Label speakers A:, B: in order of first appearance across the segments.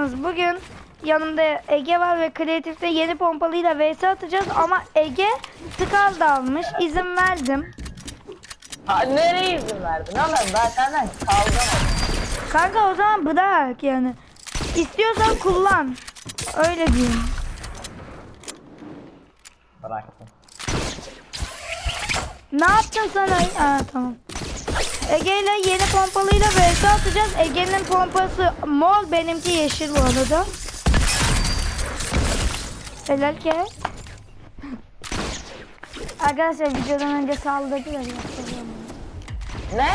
A: mısınız? Bugün yanımda Ege var ve kreatifte yeni pompalıyla vs atacağız ama Ege skal da almış. İzin verdim.
B: Ha, nereye izin verdin oğlum? Ben senden kaldım.
A: Kanka o zaman bırak yani. İstiyorsan kullan. Öyle diyeyim.
B: Bıraktım.
A: Ne yaptın sana? Aa, tamam. Ege ile yeni pompalıyla vs atacağız. Ege'nin pompası mor, benimki yeşil bu arada. Helal ki. Arkadaşlar videodan önce saldırdılar.
B: Ne?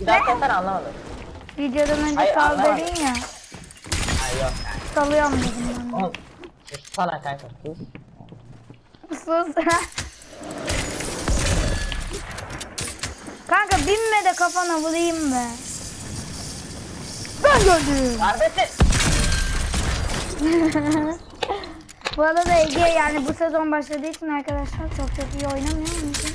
B: Bir daha sesler anlamadım.
A: Videodan önce
B: Hayır,
A: saldırdın ya.
B: Ay yok.
A: Salıyorum dedim ben.
B: Oğlum. Sana kanka sus.
A: Sus. Kanka binme de kafana vurayım be. Ben gördüm.
B: Kardeşim.
A: Bu arada Ege yani bu sezon başladığı için arkadaşlar çok çok iyi oynamıyor onun için.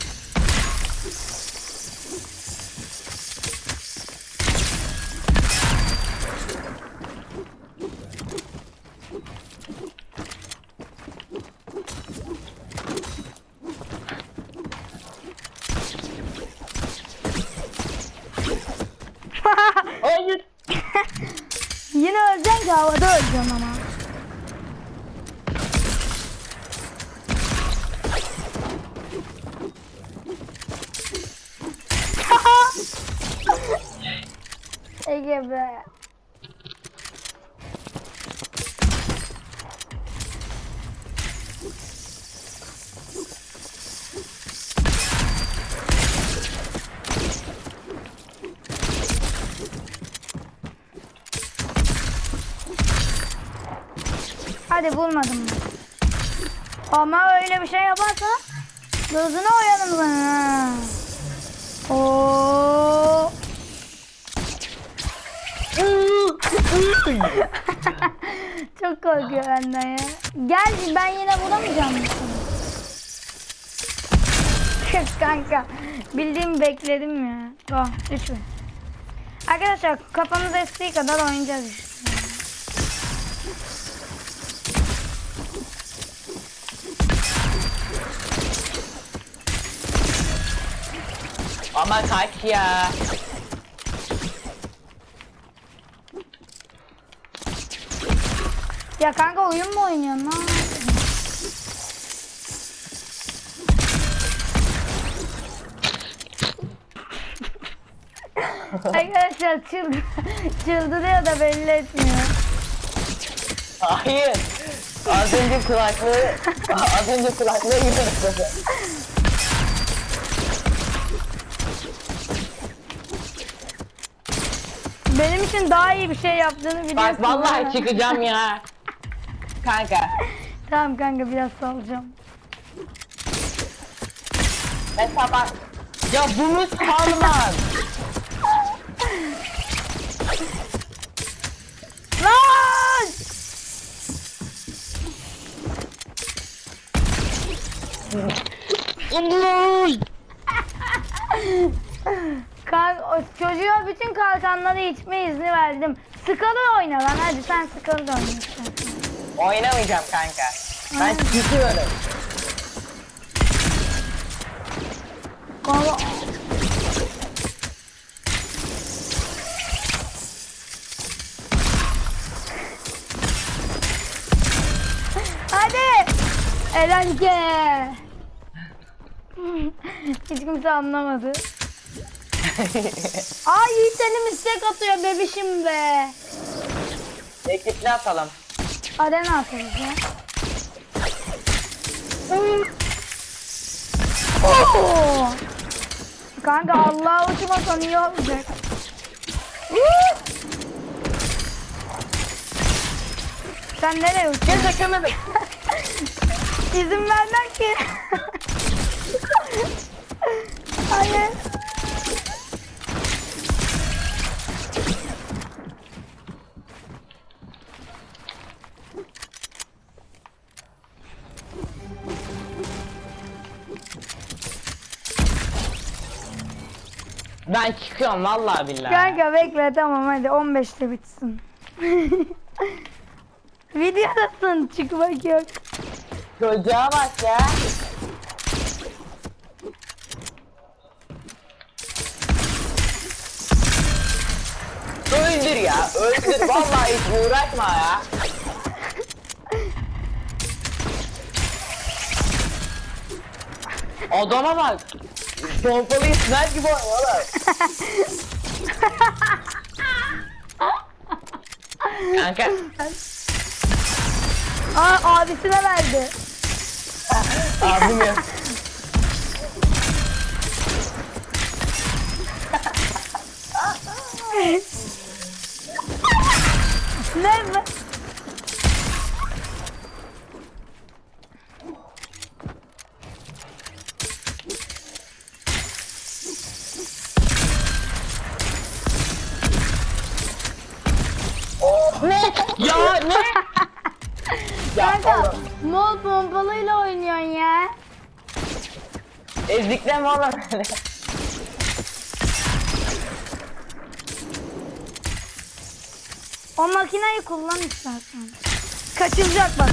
B: Hayır.
A: Yine öleceksin ki havada öleceğim ama. Ege be. Hadi bulmadım. Ama öyle bir şey yaparsa gözünü oyarım ben ha. Oo. Çok korkuyor benden ya. Gel ben yine vuramayacağım? Kanka bildiğim bekledim ya. Oh, üç mü? Arkadaşlar kafanız estiği kadar oynayacağız işte.
B: Ama kaç ya.
A: Ya kanka oyun mu oynuyorsun lan? Arkadaşlar çıldı, çıldırıyor da belli etmiyor.
B: Hayır. Az önce kulaklığı, az önce kulaklığı yırtıldı.
A: İçin daha iyi bir şey yaptığını biliyorsun.
B: Bak vallahi çıkacağım ya. Kanka.
A: Tamam kanka biraz salacağım.
B: Mesela bak. Ya bunu salmaz.
A: Lan! Kanka, o çocuğa bütün kalkanları içme izni verdim. Skalı oyna lan hadi sen skalı da oyna. istersen.
B: Oynamayacağım kanka. Ben çıkıyorum.
A: Kanka- Hadi. Eğlence. Hiç kimse anlamadı. Ay Yiğit elim istek atıyor bebişim be.
B: Ekipli atalım.
A: Arena atarız ya. Oo. Kanka Allah'a uçmasan iyi olacak. Sen nereye uçuyorsun?
B: Gel dökemedik.
A: İzin vermem ki. Hayır.
B: Ben çıkıyorum vallahi billahi.
A: Kanka bekle tamam hadi 15'te bitsin. Bekliyorsun çıkmak yok.
B: Çocuğa bak ya. Öldür ya, öldür. Vallahi hiç uğraşma ya. Adama bak. Pompalıyı sniper gibi oynuyorlar. Kanka,
A: Aa abisine verdi.
B: abim ya.
A: Ne mi?
B: Ezikleme oğlum.
A: O makineyi kullan istersen. Kaçılacak bak.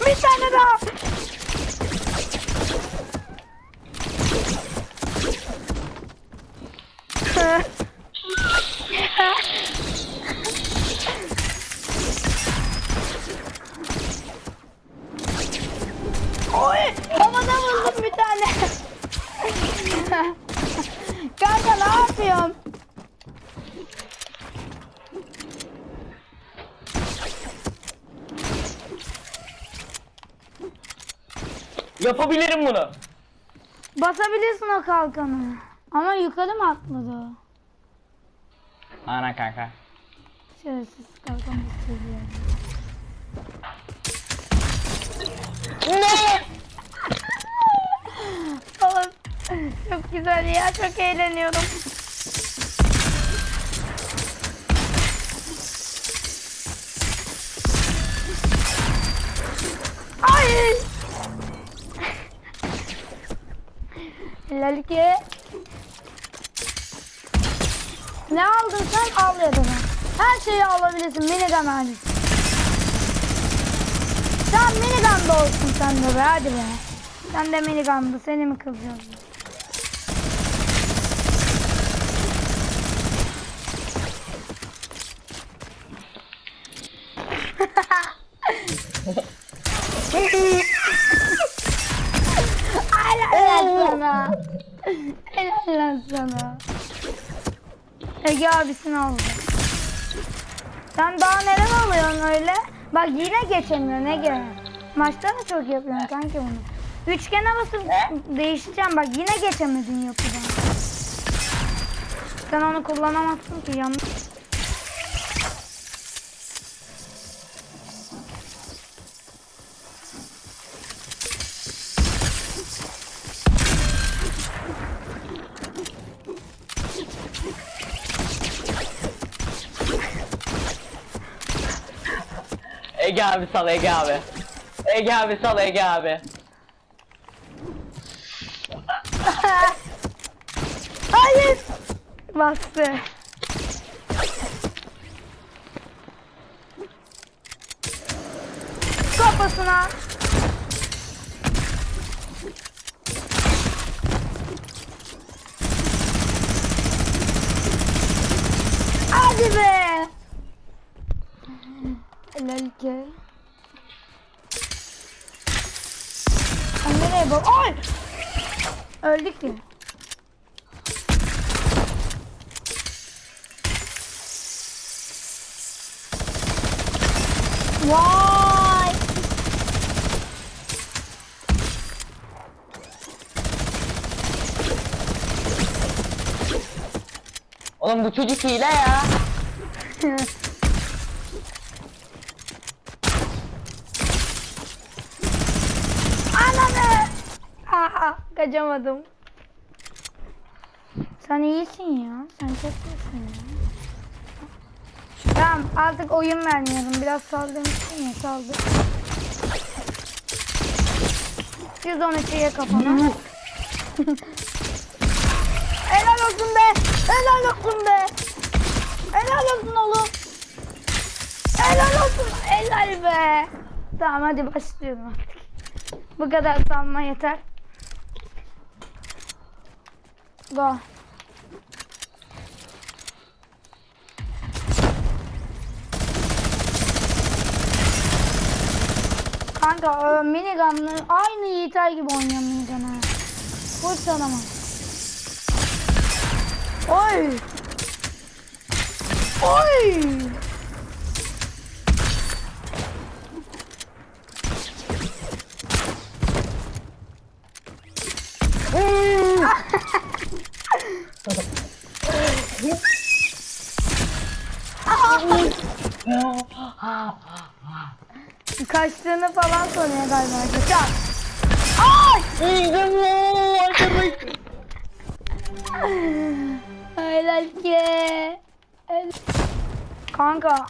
A: Bir tane daha. Oy, havada buldum bir tane. Kanka ne yapıyorsun?
B: Yapabilirim bunu.
A: Basabilirsin o kalkanı. Ama yukarı mı atladı o?
B: Ana kanka.
A: Şerefsiz kalkan basıyor.
B: Ne?
A: Oğlum çok güzel ya çok eğleniyorum. Lalike. Ne aldın sen al ya da. Her şeyi alabilirsin minigun hariç. Tamam minigun da olsun sende be hadi be. Sen de minigun'da seni mi kılacağız? Helal lan sana. Helal lan sana. Ege abisini aldı. Sen daha neler alıyorsun öyle? Bak yine geçemiyorsun Ege. Maçta da çok yapıyorsun kanki bunu. Üçgene basıp değişeceğim bak yine geçemedin yapıdan. Sen onu kullanamazsın ki yanlış.
B: Ege abi sal Ege abi. Ege abi sal Ege abi.
A: Hayır. Bastı. Kafasına. Hadi be. Ki. Sen nereye bak? Ay! Öldük ki. Vay!
B: Oğlum bu çocuk hile ya.
A: Ananı! Aa, kaçamadım. Sen iyisin ya. Sen çok iyisin ya. Tamam artık oyun vermiyorum. Biraz saldırmışsın ya saldır. 113 ye kafana. Helal olsun be. Helal olsun be. Helal olsun oğlum. Helal be. Tamam hadi başlıyorum artık. Bu kadar salma yeter. Go. Kanka e, minigun'la aynı Yiğitay gibi oynuyorum minigun'ı. Full sanamam. Oy. Oy. Kaçtığını falan sanıyor galiba. Çak. Ay!
B: İşte bu arkadaş.
A: Helal ki. Kanka.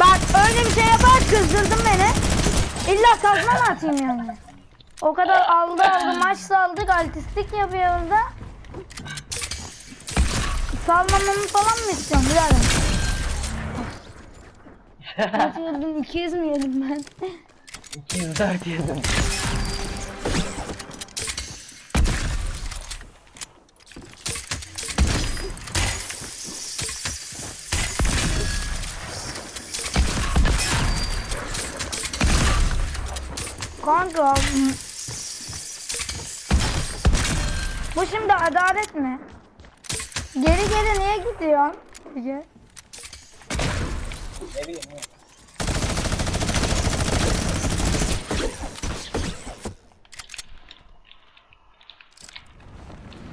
A: Bak öyle bir şey yapar kızdırdın beni. İlla kazma mı atayım yani? O kadar aldı aldı maç saldık artistik yapıyoruz da. Salmamamı falan mı istiyorsun birader? Kaç yedim? 200 mü yedim ben?
B: 204 yedim.
A: Kanka. Bu şimdi adalet mi? Geri geri niye gidiyorsun? Ege?
B: Ne bileyim ya.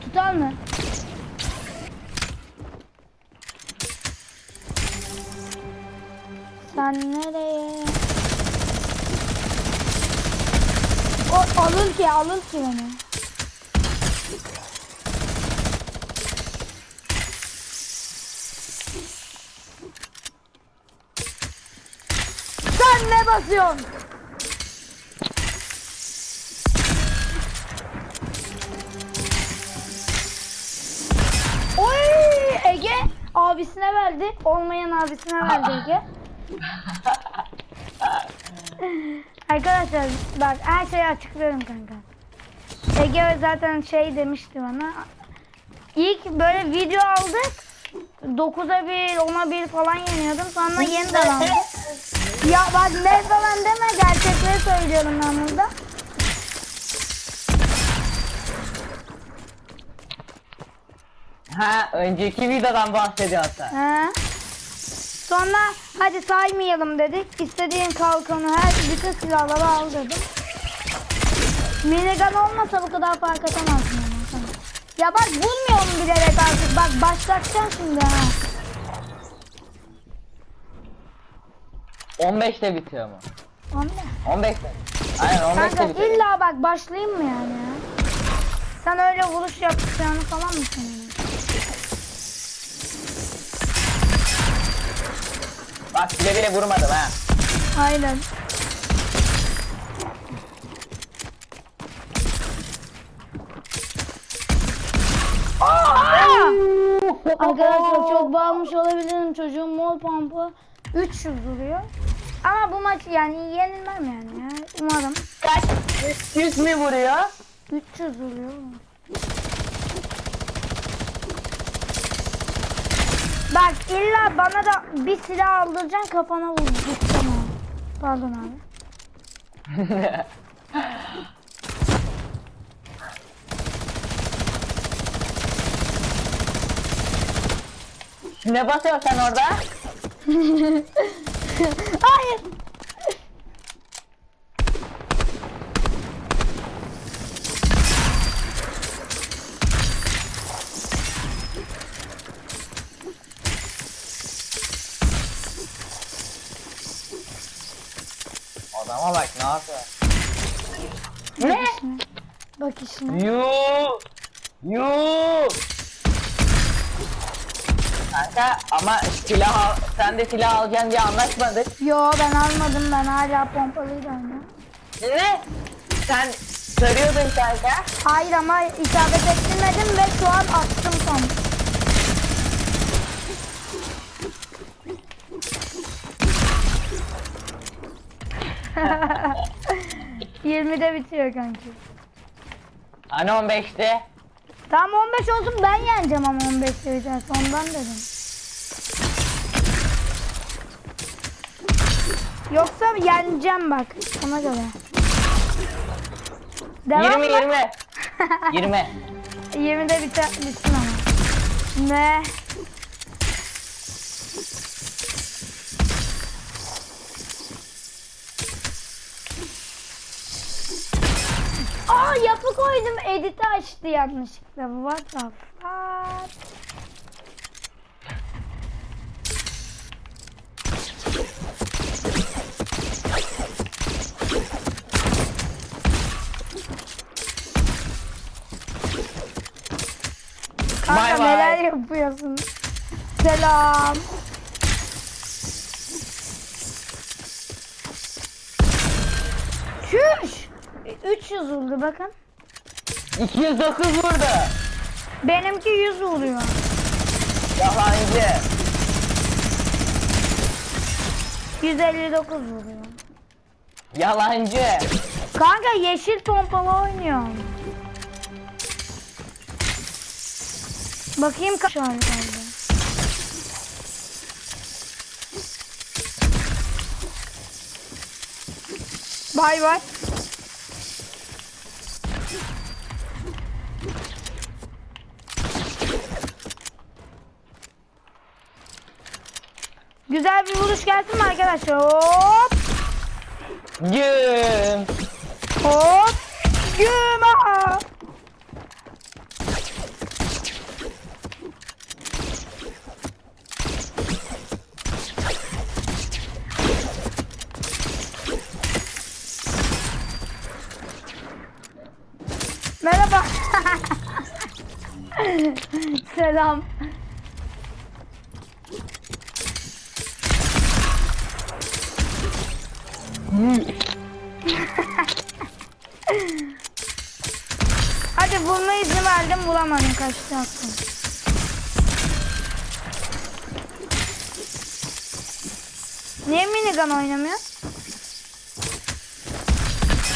A: Tutar mı? Sen nereye? O alır ki alır ki beni. Sen ne basıyorsun? Oy Ege abisine verdi. Olmayan abisine verdi Ege. Arkadaşlar bak her şeyi açıklıyorum kanka. Ege zaten şey demişti bana. İlk böyle video aldık. 9'a 1, 10'a 1 falan yeniyordum. Sonra yeniden aldık. Ya bak ne falan deme gerçekleri söylüyorum ben burada.
B: Ha önceki videodan bahsediyorsun sen.
A: He. Sonra hadi saymayalım dedik. İstediğin kalkanı her bütün silahları al dedim. Minigun olmasa bu kadar fark atamazsın ama. Ya bak bulmuyorum bilerek artık. Bak başlatacağım şimdi ha.
B: 15'te bitiyor mu?
A: Anne.
B: 15'te. Aynen 15'te
A: Kanka
B: bitiyor.
A: illa bak başlayayım mı yani ya? Sen öyle vuruş yapacağını falan mı sanıyorsun?
B: Bak bile bile vurmadım ha.
A: Aynen. Arkadaşlar çok bağırmış olabilirim. Çocuğun mol pumpı 300 duruyor. Ama bu maç yani yenilmem yani ya. Umarım.
B: Kaç? 100 mü vuruyor?
A: 300 duruyor. Bak illa bana da bir silah aldıracaksın kafana vuracaksın. ha. Pardon abi.
B: ne basıyorsun sen orada?
A: Hayır.
B: ama silah al, sen de silah alacaksın diye anlaşmadık.
A: Yo ben almadım ben hala pompalıyla oynuyorum.
B: Ne? Sen sarıyordun kanka.
A: Hayır ama isabet ettirmedim ve şu an attım son. Yirmide bitiyor kanki.
B: Hani 15'te?
A: Tam 15 olsun ben yeneceğim ama 15 diyeceğim. Sondan dedim. Yoksa yeneceğim bak ona göre. Devam
B: 20
A: mı?
B: 20. 20.
A: 20'de biter, bitsin ama. Ne? Aa yapı koydum editi açtı yanlışlıkla. What the fuck? Kanka
B: Bay bay.
A: neler yapıyorsun? Selam. Çüş. 300 oldu bakın.
B: 209 vurdu.
A: Benimki 100 oluyor.
B: Yalancı.
A: 159 vuruyor.
B: Yalancı.
A: Kanka yeşil pompalı oynuyor. Bakayım kaç tane kaldı. Bay bay. Güzel bir vuruş gelsin mi arkadaşlar? Hop!
B: Güm.
A: Hop! Güm! Hadi bulma izni verdim bulamadım kaçtı aklım. Niye minigun oynamıyor?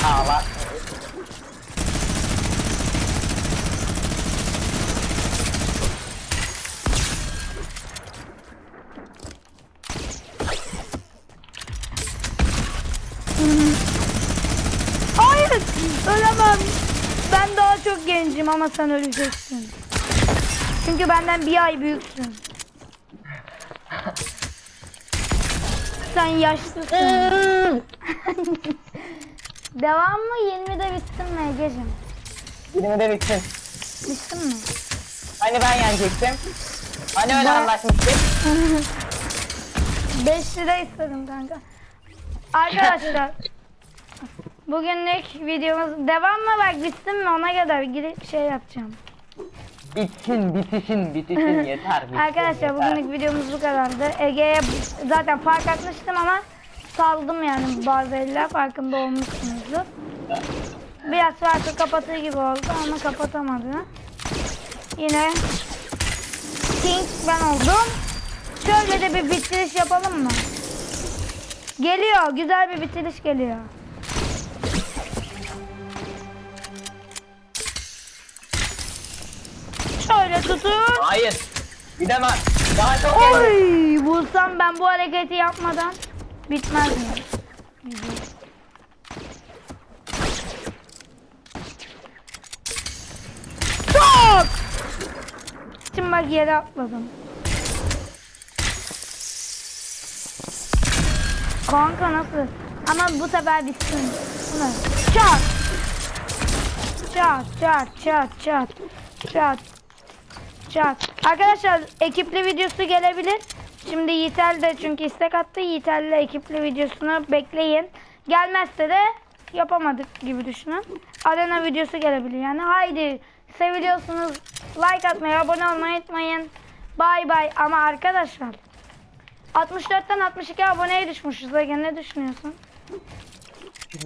B: Ağla.
A: Hayır ölemem. Ben daha çok gencim ama sen öleceksin. Çünkü benden bir ay büyüksün. Sen yaşlısın. Devam mı? 20'de bitsin mi Ege'cim?
B: 20'de bitsin.
A: Bitsin mi?
B: Hani ben yenecektim? Hani öyle
A: Ben-
B: anlaşmıştık?
A: 5 lira istedim kanka. Arkadaşlar bugünlük videomuz devam mı bak bitsin mi ona kadar gidip şey yapacağım.
B: Bitsin, bitişin, bitişin yeter. Bitsin,
A: Arkadaşlar
B: yeter.
A: bugünlük videomuz bu kadardı. Ege'ye zaten fark atmıştım ama saldım yani bazı eller farkında olmuşsunuzdur. Biraz farkı kapatır gibi oldu ama kapatamadı. Yine King ben oldum. Şöyle de bir bitiriş yapalım mı? Geliyor. Güzel bir bitiriş geliyor. Şöyle tutun.
B: Hayır. Gidemem. Daha çok.
A: Oy! Bulsam ben bu hareketi yapmadan bitmez mi? Çok! Şimdi bak yere atladım. Kanka nasıl? Ama bu sefer bitsin. Çat! Çat çat çat çat çat Çat. Arkadaşlar ekipli videosu gelebilir. Şimdi Yiğitel de çünkü istek attı. Yiğitel'le ekipli videosunu bekleyin. Gelmezse de yapamadık gibi düşünün. Arena videosu gelebilir yani. Haydi seviliyorsunuz. Like atmayı, abone olmayı unutmayın. Bay bay. Ama arkadaşlar 64'ten 62 aboneye düşmüşüz. Ege ne düşünüyorsun?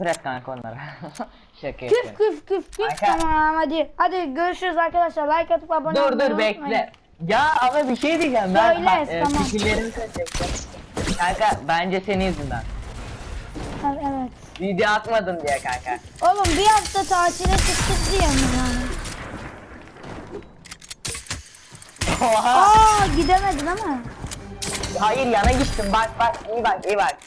B: Et kanka onlara. Şaka
A: Küf
B: yapıyorum.
A: küf küf küf. Tamam hadi. Hadi görüşürüz arkadaşlar. Like atıp abone
B: Dur dur
A: unutmayın.
B: bekle. Ya ama bir şey diyeceğim. Ben
A: Söyle,
B: ha, e,
A: tamam.
B: fikirlerimi. Kanka bence senin yüzünden.
A: Evet.
B: Video atmadın diye kanka.
A: Oğlum bir hafta tatile çıktık diye mi yani?
B: Oha.
A: Aa gidemedin ama.
B: Hayır yana gittim bak bak iyi bak iyi bak.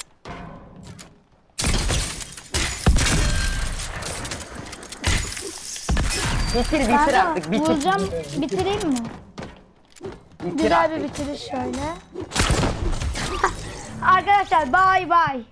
B: Bitir bitir
A: Kanka
B: artık bitir.
A: vuracağım bitireyim mi?
B: Bitir
A: Güzel
B: artık.
A: bir bitiriş şöyle. Arkadaşlar bay bay.